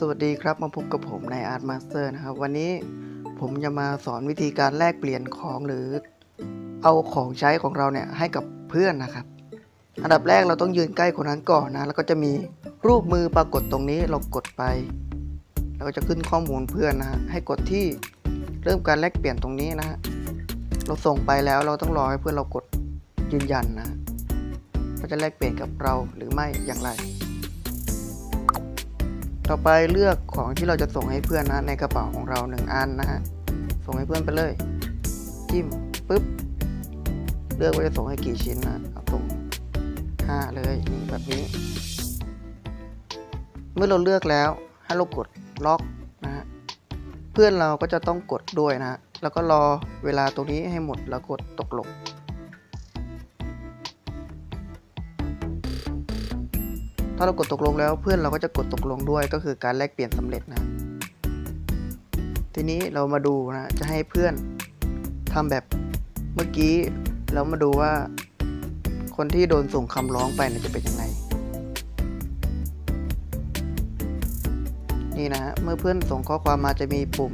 สวัสดีครับมาพบกับผมใน Art Master นะครับ วันนี้ผมจะมาสอนวิธีการแลกเปลี่ยนของหรือ เอาของใช้ของเราเนี่ยให้กับเพื่อนนะครับ อันดับแรกเราต้องยืนใกล้คนนั้นก่อนนะ แล้วก็จะมีรูปมือปรากฏตรงนี้เรากดไปแล้วก็จะขึ้นข้อมูลเพื่อนนะฮะให้กดที่เริ่มการแลกเปลี่ยนตรงนี้นะฮะเราส่งไปแล้วเราต้องรอให้เพื่อนเรากดยืนยันนะว่าจะแลกเปลี่ยนกับเราหรือไม่อย่างไร ต่อไปเลือกของที่เราจะส่งให้เพื่อนนะในกระเป๋าของเราหนึ่งอันนะฮะ ส่งให้เพื่อนไปเลย จิ้มปุ๊บ เลือกว่าจะส่งให้กี่ชิ้นนะเอาส่งห้าเลยนี่แบบนี้ เมื่อเราเลือกแล้วให้เรากดล็อกนะฮะ เพื่อนเราก็จะต้องกดด้วยนะฮะแล้วก็รอเวลาตรงนี้ให้หมดแล้วกดตกลง ถ้าเรากดตกลงแล้วเพื่อนเราก็จะกดตกลงด้วยก็คือการแลกเปลี่ยนสำเร็จนะ ทีนี้เรามาดูนะ จะให้เพื่อนทำแบบเมื่อกี้แล้วมาดูว่า คนที่โดนส่งคำร้องไปนี่ยจะเป็นยังไง นี่นะฮะเมื่อเพื่อนส่งข้อความมาจะมีปุ่ม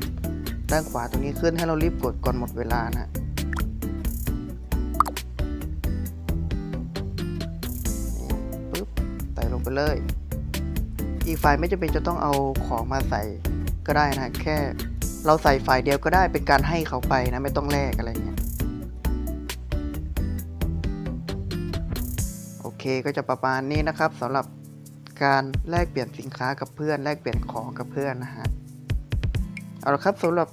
ด้านขวาตรงนี้ขึ้นให้เรารีบกดก่อนหมดเวลานะ เลย อีกฝ่ายไม่จำเป็นจะต้องเอาของมาใส่ก็ได้นะแค่เราใส่ฝ่ายเดียวก็ได้เป็นการให้เขาไปนะไม่ต้องแลกอะไรเงี้ยโอเคก็จะประมาณนี้นะครับสำหรับการแลกเปลี่ยนสินค้ากับเพื่อน แลกเปลี่ยนของกับเพื่อนนะฮะเอาละครับสำหรับ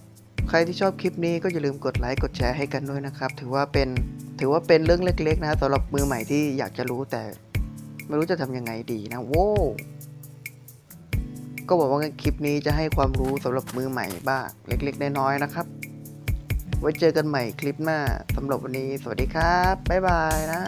ใครที่ชอบคลิปนี้ก็อย่าลืมกดไลค์กดแชร์ให้กันด้วยนะครับ ถือว่าเป็นถือว่าเป็นเรื่องเล็กๆนะสำหรับมือใหม่ที่อยากจะรู้แต่ ไม่รู้จะทำยังไงดีนะโว้ก็บอกว่าคลิปนี้จะให้ความรู้สำหรับมือใหม่บ้างเล็กๆน้อยๆนะครับ ไว้เจอกันใหม่คลิปหน้าสำหรับวันนี้ สวัสดีครับ บ๊ายบายนะ